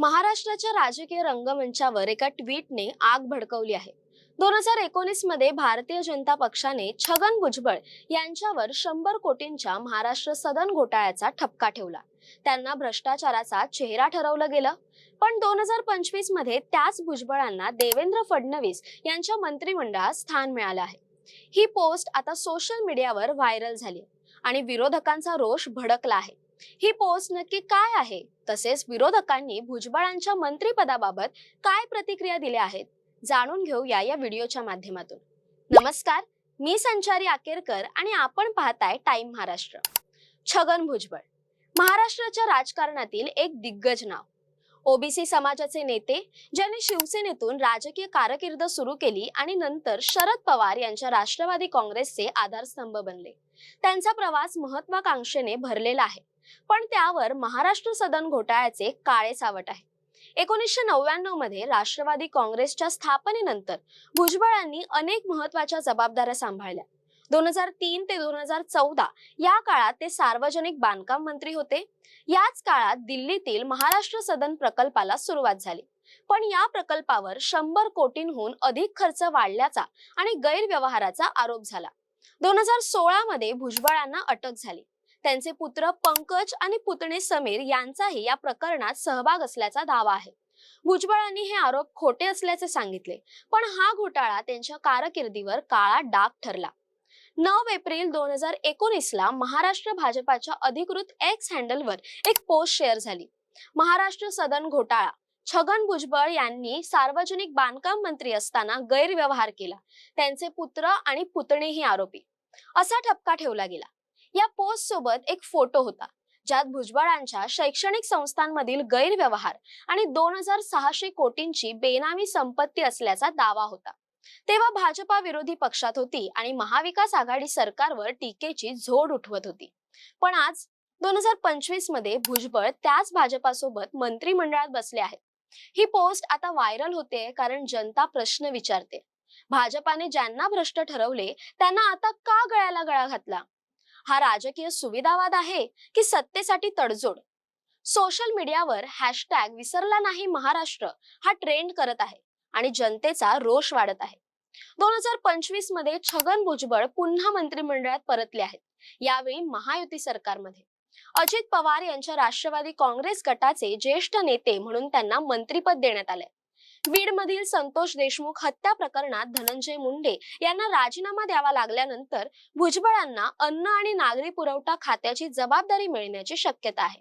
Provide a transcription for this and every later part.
महाराष्ट्राच्या राजकीय रंगमंचावर एका ट्विटने आग भडकवली आहे. दोन हजार एकोणीसमध्ये भारतीय जनता पक्षाने छगन भुजबळ यांच्यावर शंभर कोटींच्या महाराष्ट्र सदन घोटाळ्याचा ठपका ठेवला. त्यांना भ्रष्टाचाराचा चेहरा ठरवलं गेलं. पण दोन हजार पंचवीसमध्ये त्याच भुजबळांना देवेंद्र फडणवीस यांच्या मंत्रिमंडळात स्थान मिळालं आहे. ही पोस्ट आता सोशल मीडियावर व्हायरल झाली आणि विरोधकांचा रोष भडकला आहे. ही पोस्ट नक्की काय आहे? तसेच विरोधकांनी भुजबळांच्या मंत्रीपदाबाबत काय प्रतिक्रिया दिल्या आहेत? जाणून घेऊया या व्हिडिओच्या माध्यमातून. नमस्कार मी संचारी आकेरकर आणि आपण पाहताय टाइम महाराष्ट्र. छगन भुजबळ. महाराष्ट्राच्या राजकारणातील एक दिग्गज नाव. ओबीसी समाजाचे नेते ज्यांनी शिवसेनेतून राजकीय कारकीर्द सुरू केली आणि नंतर शरद पवार यांच्या राष्ट्रवादी काँग्रेसचे आधारस्तंभ बनले. त्यांचा प्रवास महत्वाकांक्षेने भरलेला आहे. पण त्यावर महाराष्ट्र सदन घोटाळ्याचे काळे सावट आहे. एकोणीसशे नव्याण्णवमध्ये राष्ट्रवादी काँग्रेसच्या स्थापनेनंतर भुजबळांनी अनेक महत्त्वाच्या जबाबदाऱ्या सांभाळल्या. दोन हजार तीन ते दोन हजार चौदा या काळात ते सार्वजनिक बांधकाम मंत्री होते. याच काळात दिल्लीतील महाराष्ट्र सदन प्रकल्पाला सुरुवात झाली. पण या प्रकल्पावर शंभर कोटींहून अधिक खर्च वाढल्याचा आणि गैरव्यवहाराचा आरोप झाला. दोन हजार सोळा मध्ये भुजबळांना अटक झाली. त्यांचे पुत्र पंकज आणि पुतणे समीर यांचाही या प्रकरणात सहभाग असल्याचा दावा आहे. भुजबळांनी हे आरोप खोटे असल्याचे सांगितले पण हा घोटाळा त्यांच्या कारकिर्दीवर काळा डाग ठरला. नऊ एप्रिल दोन हजार एकोणीसला महाराष्ट्र भाजपाच्या अधिकृत एक्स हँडलवर एक पोस्ट शेअर झाली. महाराष्ट्र सदन घोटाळा. छगन भुजबळ यांनी सार्वजनिक बांधकाम मंत्री असताना गैरव्यवहार केला. त्यांचे पुत्र आणि पुतणीही आरोपी. असा ठपका ठेवला गेला. या पोस्ट सोबत एक फोटो होता ज्यात भुजबळांच्या शैक्षणिक संस्थांमधील गैरव्यवहार आणि दोन हजार सहाशे कोटींची बेनामी संपत्ती असल्याचा दावा होता. तेव्हा भाजपा विरोधी पक्षात होती आणि महाविकास आघाडी सरकारवर टीकेची झोड उठवत होती. पण आज दोन हजार पंचवीसमध्ये भुजबळ त्याच भाजपासोबत मंत्रिमंडळात बसले आहेत. ही पोस्ट आता व्हायरल होते कारण जनता प्रश्न विचारते. भाजपाने ज्यांना भ्रष्ट ठरवले त्यांना आता का गळ्याला गळा घातला? हा राजकीय सुविधावाद आहे की सत्तेसाठी तडजोड? सोशल मीडियावर हॅशटॅग विसरला नाही महाराष्ट्र हा ट्रेंड करत आहे. आणि जनतेचा रोष वाढत आहे. दोन हजार पंचवीसमध्ये छगन भुजबळ पुन्हा मंत्रिमंडळात परतले आहेत. यावेळी महायुती सरकारमध्ये. अजित पवार यांच्या राष्ट्रवादी काँग्रेस गटाचे ज्येष्ठ नेते म्हणून त्यांना मंत्रीपद देण्यात आले बीड मधील संतोष देशमुख हत्या प्रकरणात धनंजय मुंडे यांना राजीनामा द्यावा लागल्यानंतर भुजबळांना अन्न आणि नागरी पुरवठा खात्याची जबाबदारी मिळण्याची शक्यता आहे.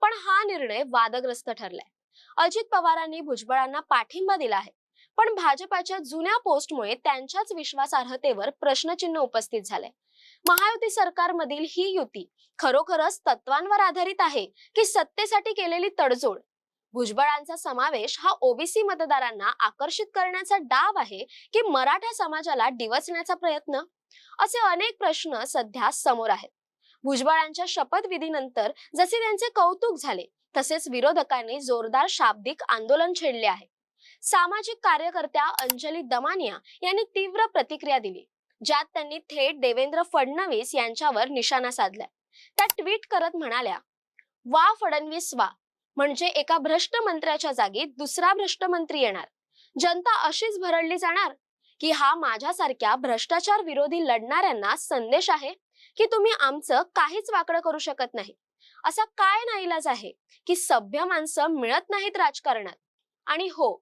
पण हा निर्णय वादग्रस्त ठरलाय. अजित पवारांनी भुजबळांना पाठिंबा दिला आहे. पण भाजपाच्या जुन्या पोस्टमुळे त्यांच्याच विश्वासार्हतेवर प्रश्नचिन्ह उपस्थित झालंय महायुती सरकारमधील ही युती खरोखरच तत्वांवर आधारित आहे की सत्तेसाठी केलेली तडजोड? भुजबळांचा समावेश हा ओबीसी मतदारांना आकर्षित करण्याचा डाव आहे की मराठा समाजाला डिवचण्याचा प्रयत्न? असे अनेक प्रश्न सध्या समोर आहेत. भुजबळांच्या शपथविधीनंतर जसे त्यांचे कौतुक झाले तसेच विरोधकांनी जोरदार शाब्दिक आंदोलन छेडले आहे. सामाजिक कार्यकर्त्या अंजली दमानिया यांनी तीव्र प्रतिक्रिया दिली ज्यात त्यांनी थेट देवेंद्र फडणवीस यांच्यावर निशाणा साधलाय. त्या ट्विट करत म्हणाल्या वा फडणवीस वा म्हणजे एका भ्रष्ट मंत्र्याच्या जागी दुसरा भ्रष्ट मंत्री येणार. जनता अशीच भरडली जाणार की हा माझ्यासारख्या भ्रष्टाचार विरोधी लढणाऱ्यांना संदेश आहे की तुम्ही आमचं काहीच वाकडं करू शकत नाही. असा काय नाईलाज आहे की सभ्य माणसं मिळत नाहीत राजकारणात? आणि हो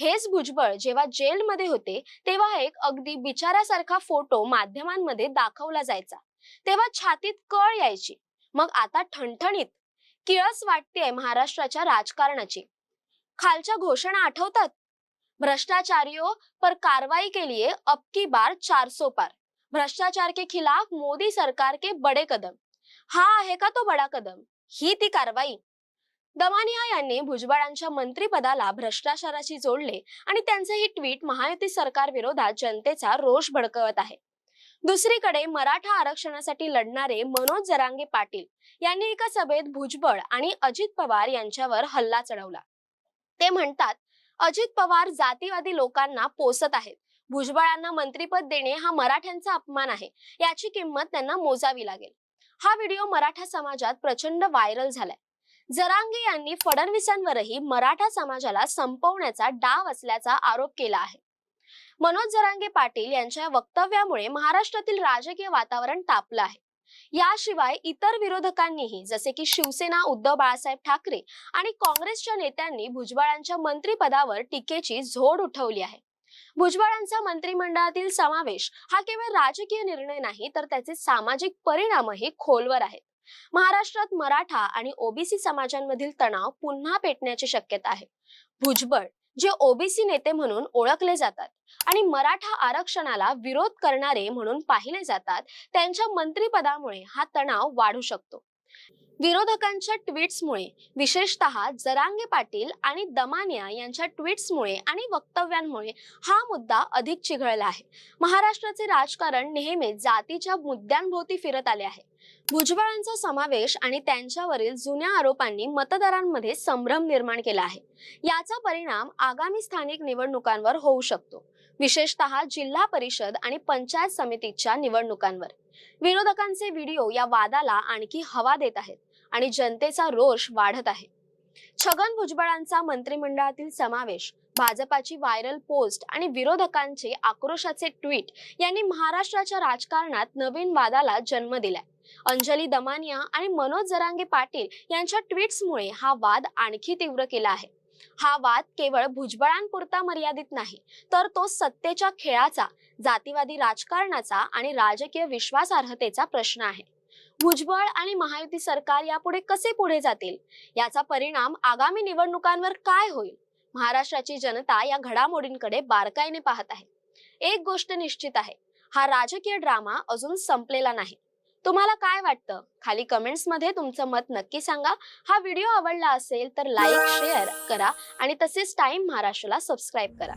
हेच भुजबळ जेव्हा जेलमध्ये होते तेव्हा एक अगदी बिचाऱ्यासारखा फोटो माध्यमांमध्ये दाखवला जायचा. तेव्हा छातीत कळ यायची. मग आता ठणठणीत किळस वाटतेय महाराष्ट्राच्या राजकारणाची. खालच्या घोषणा आठवतात? भ्रष्टाचारियों पर कार्रवाई के लिए अब की बार चार पार. भ्रष्टाचार के खिलाफ मोदी सरकार के बडे कदम. हा आहे का तो बडा कदम? ही ती कारवाई. दमानिया यांनी भुजबळांच्या मंत्रीपदाला भ्रष्टाचाराशी जोडले आणि त्यांचे हे ट्विट महायुती सरकार विरोधात जनतेचा रोष भडकवत आहे. दुसरीकडे मराठा आरक्षणासाठी लढणारे मनोज जरांगे पाटील यांनी एका सभेत भुजबळ आणि अजित पवार यांच्यावर हल्ला चढवला. ते म्हणतात अजित पवार जातीवादी लोकांना पोसत आहेत. भुजबळांना मंत्रीपद देणे हा मराठ्यांचा अपमान आहे. याची किंमत त्यांना मोजावी लागेल. हा व्हिडिओ मराठा समाजात प्रचंड व्हायरल झालाय. जरांगे यांनी फडणवीसांवरही मराठा समाजाला संपवण्याचा डाव असल्याचा आरोप केला आहे. मनोज जरांगे पाटील यांच्या वक्तव्यामुळे महाराष्ट्रातील राजकीय वातावरण तापलं आहे. याशिवाय इतर विरोधकांनीही जसे की शिवसेना उद्धव बाळासाहेब ठाकरे आणि काँग्रेसच्या नेत्यांनी भुजबळांच्या मंत्रिपदावर टीकेची झोड उठवली आहे. भुजबळांचा मंत्रिमंडळातील समावेश हा केवळ राजकीय निर्णय नाही तर त्याचे सामाजिक परिणामही खोलवर आहेत. महाराष्ट्रात मराठा आणि ओबीसी समाजांमधील तणाव पुन्हा पेटण्याची शक्यता आहे. भुजबळ जे ओबीसी नेते म्हणून ओळखले जातात आणि मराठा आरक्षणाला विरोध करणारे म्हणून पाहिले जातात त्यांच्या मंत्रिपदामुळे हा तणाव वाढू शकतो. विरोधकांच्या ट्विट्समुळे विशेषतः जरांगे पाटील आणि दमानिया यांच्या ट्विट्समुळे आणि वक्तव्यांमुळे हा मुद्दा अधिक चिघळला आहे. महाराष्ट्राचे राजकारण नेहमी जातीच्या मुद्द्यांभोवती फिरत आले आहे. भुजबळांचा समावेश आणि त्यांच्यावरील जुन्या आरोपांनी मतदारांमध्ये संभ्रम निर्माण केला आहे. याचा परिणाम आगामी स्थानिक निवडणुकांवर होऊ शकतो. विशेषतः जिल्हा परिषद आणि पंचायत समितीच्या निवडणुकांवर. विरोधकांचे व्हिडिओ या वादाला आणखी हवा देत आहेत आणि जनतेचा रोष वाढत आहे. छगन भुजबळांचा मंत्रिमंडळातील समावेश भाजपाची व्हायरल पोस्ट आणि विरोधकांचे आक्रोशाचे ट्विट यांनी महाराष्ट्राच्या राजकारणात नवीन वादाला जन्म दिलाय. अंजली दमानिया आणि मनोज जरांगे पाटील यांच्या ट्विट्समुळे हा वाद आणखी तीव्र केला आहे. हा वाद केवळ भुजबळांपुरता मर्यादित नाही तर तो सत्तेच्या खेळाचा जातीवादी राजकारणाचा आणि राजकीय विश्वासार्हतेचा प्रश्न आहे. भुजबळ आणि महायुती सरकार यापुढे कसे पुढे जातील? याचा परिणाम आगामी निवडणुकांवर काय होईल? महाराष्ट्राची जनता या घडामोडींकडे बारकाईने पाहत आहे. एक गोष्ट निश्चित आहे हा राजकीय ड्रामा अजून संपलेला नाही. तुम्हाला काय वाटतं? खाली कमेंट्समध्ये तुमचं मत नक्की सांगा. हा व्हिडिओ आवडला असेल तर लाईक शेअर करा आणि तसेच टाइम महाराष्ट्राला सबस्क्राईब करा.